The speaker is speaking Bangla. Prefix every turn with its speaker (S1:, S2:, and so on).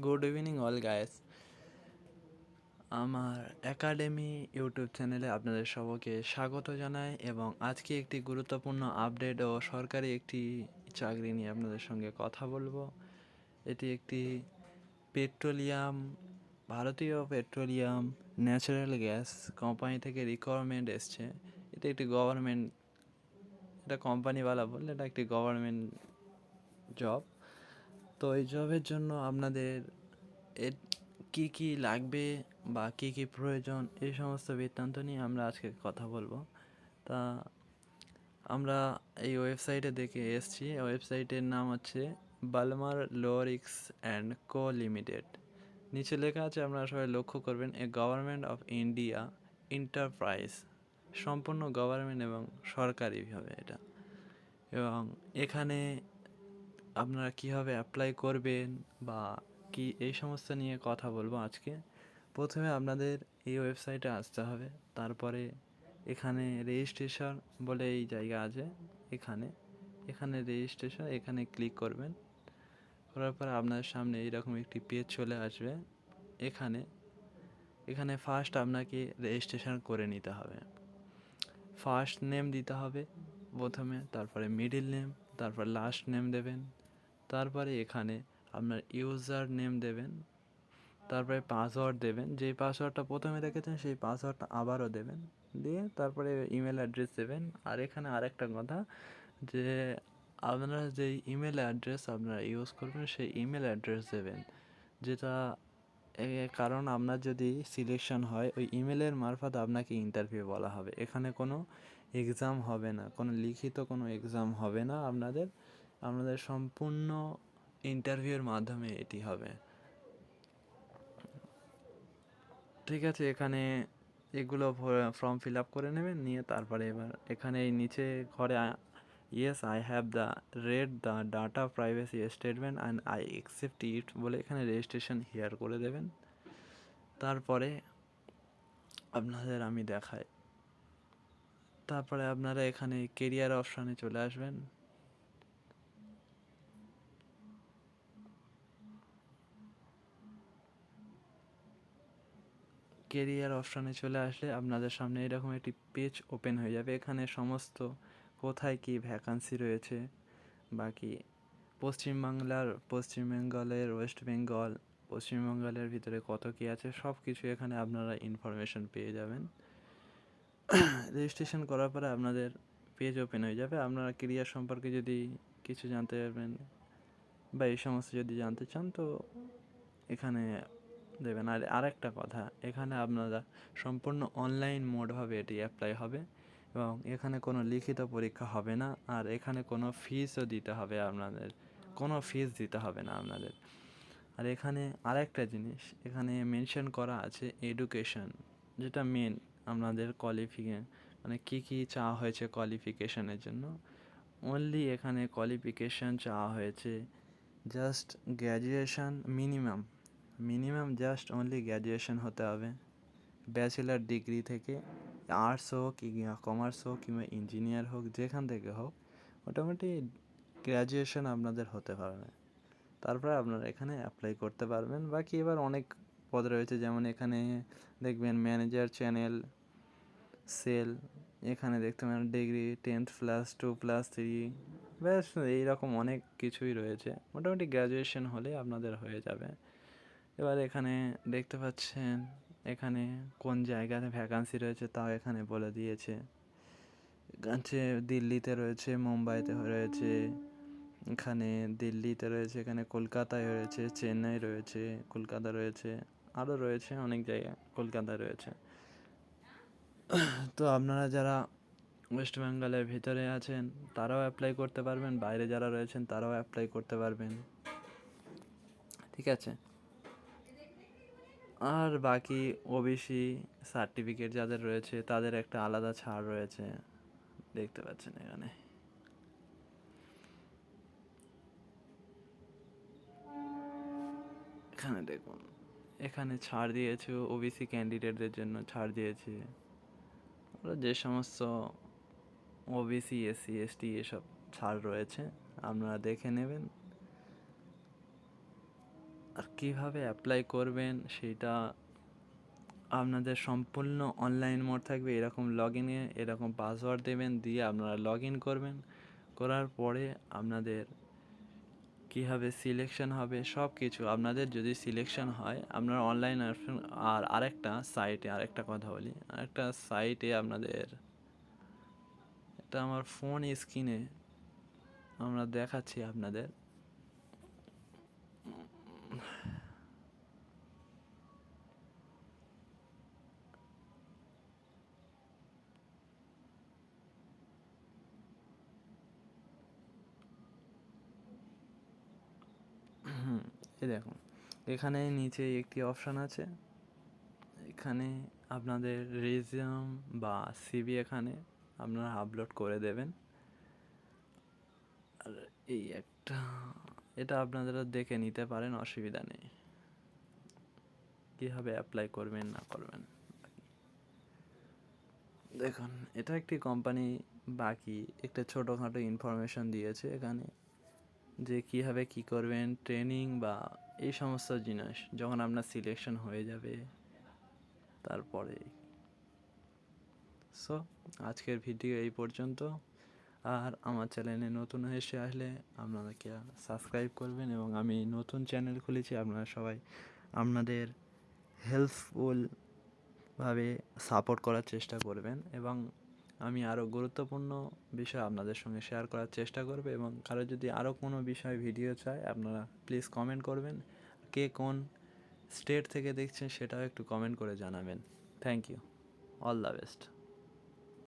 S1: গুড ইভিনিং অল গায়েস আমার একাডেমি ইউটিউব চ্যানেলে আপনাদের সবাইকে স্বাগত জানাই এবং আজকে একটি গুরুত্বপূর্ণ আপডেট ও সরকারি একটি চাকরি নিয়ে আপনাদের সঙ্গে কথা বলব। এটি একটি পেট্রোলিয়াম ভারতীয় পেট্রোলিয়াম ন্যাচারাল গ্যাস কোম্পানি থেকে রিকোয়ারমেন্ট এসছে। এটা একটি গভর্নমেন্ট এটা কোম্পানিওয়ালা বললে এটা একটি গভর্নমেন্ট জব তো এই জবের জন্য আপনাদের এর কী কী লাগবে বা কী কী প্রয়োজন, এই সমস্ত বৃত্তান্ত নিয়ে আমরা আজকে কথা বলব। তা আমরা এই ওয়েবসাইটে দেখে এসছি। ওয়েবসাইটের নাম হচ্ছে বালমার লোরিক্স অ্যান্ড কো লিমিটেড। নিচে লেখা আছে, আপনারা সবাই লক্ষ্য করবেন, a government of India enterprise. সম্পূর্ণ গভর্নমেন্ট এবং সরকারিভাবে এটা। এবং এখানে আপনারা কীভাবে অ্যাপ্লাই করবেন বা কি এই সমস্ত নিয়ে কথা বলব আজকে? প্রথমে আপনাদের এই ওয়েবসাইটে আসতে হবে। তারপরে এখানে রেজিস্ট্রেশন বলে এই জায়গা আছে, এখানে। এখানে রেজিস্ট্রেশন এখানে ক্লিক করবেন। করার পর আপনার সামনে এইরকম একটি পেজ চলে আসবে। এখানে এখানে ফার্স্ট আপনাকে রেজিস্ট্রেশন করে নিতে হবে। ফার্স্ট নেম দিতে হবে প্রথমে, তারপরে মিডিল নেম তারপর লাস্ট নেম দেবেন। তারপরে এখানে আপনার ইউজার নেম দেবেন, তারপরে পাসওয়ার্ড দেবেন, যেই পাসওয়ার্ডটা প্রথমে রেখেছেন সেই পাসওয়ার্ডটা আবারও দেবেন, দিয়ে তারপরে ইমেল অ্যাড্রেস দেবেন। আর এখানে আরেকটা কথা যে আপনারা যেই ইমেল অ্যাড্রেস আপনারা ইউজ করবেন সেই ইমেল অ্যাড্রেস দেবেন, যেটা কারণ আপনার যদি সিলেকশন হয়, ওই ইমেলের মারফত আপনাকে ইন্টারভিউ বলা হবে। এখানে কোনো এক্সাম হবে না, কোনো লিখিত কোনো এক্সাম হবে না আপনাদের। আপনাদের সম্পূর্ণ ইন্টারভিউর মাধ্যমে এটি হবে। ঠিক আছে, এখানে এগুলো ফর্ম ফিল আপ করে নেবেন, নিয়ে তারপরে এবার এখানে এই নিচে ঘরে yes I have the read the data privacy statement and I accept it বলে এখানে রেজিস্ট্রেশন হিয়ার করে দেবেন। তারপরে আপনাদের আমি দেখাই। তারপরে আপনারা এখানে কেরিয়ার অপশানে চলে আসবেন। কেরিয়ার অপশানে চলে আসলে আপনাদের সামনে এরকম একটি পেজ ওপেন হয়ে যাবে। এখানে সমস্ত কোথায় কী ভ্যাকান্সি রয়েছে, বাকি পশ্চিমবাংলার পশ্চিম বেঙ্গলের, ওয়েস্ট বেঙ্গল পশ্চিমবঙ্গলের ভিতরে কত কী আছে সব কিছু এখানে আপনারা ইনফরমেশন পেয়ে যাবেন। রেজিস্ট্রেশন করার পরে আপনাদের পেজ ওপেন হয়ে যাবে। আপনারা কেরিয়ার সম্পর্কে যদি কিছু জানতে পারবেন বা এই সমস্ত যদি জানতে চান, তো এখানে দেবেন। আর আরেকটা কথা, এখানে আপনারা সম্পূর্ণ অনলাইন মোডভাবে এটি অ্যাপ্লাই হবে এবং এখানে কোনো লিখিত পরীক্ষা হবে না আর এখানে কোনো ফিসও দিতে হবে আপনাদের, কোনো ফিস দিতে হবে না আপনাদের। আর এখানে আরেকটা জিনিস, এখানে মেনশন করা আছে এডুকেশন যেটা মেন আপনাদের কোয়ালিফিকে মানে কী কী চাওয়া হয়েছে কোয়ালিফিকেশনের জন্য। অনলি এখানে কোয়ালিফিকেশান চাওয়া হয়েছে just graduation minimum minimum just only graduation হতে হবে। ব্যাচেলার ডিগ্রি থেকে আর্টস হোক কমার্স হোক কিংবা ইঞ্জিনিয়ার হোক, যেখান থেকে হোক, মোটামুটি গ্র্যাজুয়েশন আপনাদের হতে পারবে। তারপরে আপনারা এখানে অ্যাপ্লাই করতে পারবেন। বাকি এবার অনেক পদ রয়েছে, যেমন এখানে দেখবেন ম্যানেজার চ্যানেল সেল এখানে দেখতে পারেন degree tenth plus two plus three ব্যাস, এইরকম অনেক কিছুই রয়েছে। মোটামুটি গ্র্যাজুয়েশন হলে আপনাদের হয়ে যাবে। এবার এখানে দেখতে পাচ্ছেন, এখানে কোন জায়গাতে ভ্যাকান্সি রয়েছে তাও এখানে বলে দিয়েছে। আছে দিল্লিতে রয়েছে, মুম্বাইতে রয়েছে, এখানে দিল্লিতে রয়েছে, এখানে কলকাতায় রয়েছে, চেন্নাই রয়েছে, কলকাতা রয়েছে আরও রয়েছে অনেক জায়গা কলকাতা রয়েছে। তো আপনারা যারা ওয়েস্ট বেঙ্গলের ভিতরে আছেন, তারাও অ্যাপ্লাই করতে পারবেন, বাইরে যারা রয়েছেন, তারাও অ্যাপ্লাই করতে পারবেন। ঠিক আছে? আর বাকি ওবিসি সার্টিফিকেট যাদের রয়েছে, তাদের একটা আলাদা ছাড় রয়েছে। দেখতে পাচ্ছেন এখানে। এখানে দেখুন, এখানে ছাড় দিয়েছে ওবিসি ক্যান্ডিডেটদের জন্য, ছাড় দিয়েছে। যে সমস্ত ওবিসি এসসি এসটি এসব ছাড় রয়েছে, আপনারা দেখে নেবেন। আর কীভাবে অ্যাপ্লাই করবেন সেটা আপনাদের সম্পূর্ণ অনলাইন মোড থাকবে। এরকম লগ ইনে এরকম পাসওয়ার্ড দেবেন, দিয়ে আপনারা লগ ইন করবেন। করার পরে আপনাদের কীভাবে সিলেকশন হবে সব কিছু আপনাদের যদি সিলেকশন হয়, আপনারা অনলাইন অপশন আর আরেকটা সাইটে আরেকটা কথা বলি। আরেকটা সাইটে আপনাদের এটা আমার ফোন স্ক্রিনে আমরা দেখাচ্ছি আপনাদের। এই দেখুন, এখানে নিচে একটি অপশান আছে। এখানে আপনাদের রেজিউম বা সিভি এখানে আপনারা আপলোড করে দেবেন। আর এই একটা, এটা আপনারা দেখে নিতে পারেন, অসুবিধা নেই। কীভাবে অ্যাপ্লাই করবেন, না করবেন দেখুন, এটা একটি কোম্পানি বাকি একটা ছোটোখাটো ইনফরমেশন দিয়েছে এখানে। যে কীভাবে কী করবেন ট্রেনিং বা এই সমস্ত জিনিস যখন আপনার সিলেকশন হয়ে যাবে তারপরে। সো আজকের ভিডিও এই পর্যন্ত। আর আমার চ্যানেলে নতুন এসে আসলে আপনাদেরকে সাবস্ক্রাইব করবেন এবং আমি নতুন চ্যানেল খুলেছি, আপনারা সবাই আপনাদের হেল্পফুলভাবে সাপোর্ট করার চেষ্টা করবেন এবং আমি আরও গুরুত্বপূর্ণ বিষয় আপনাদের সঙ্গে শেয়ার করার চেষ্টা করবে এবং কারও যদি আরও কোনো বিষয় ভিডিও চায়, আপনারা প্লিজ কমেন্ট করবেন। কে কোন স্টেট থেকে দেখছেন সেটাও একটু কমেন্ট করে জানাবেন। Thank you all the best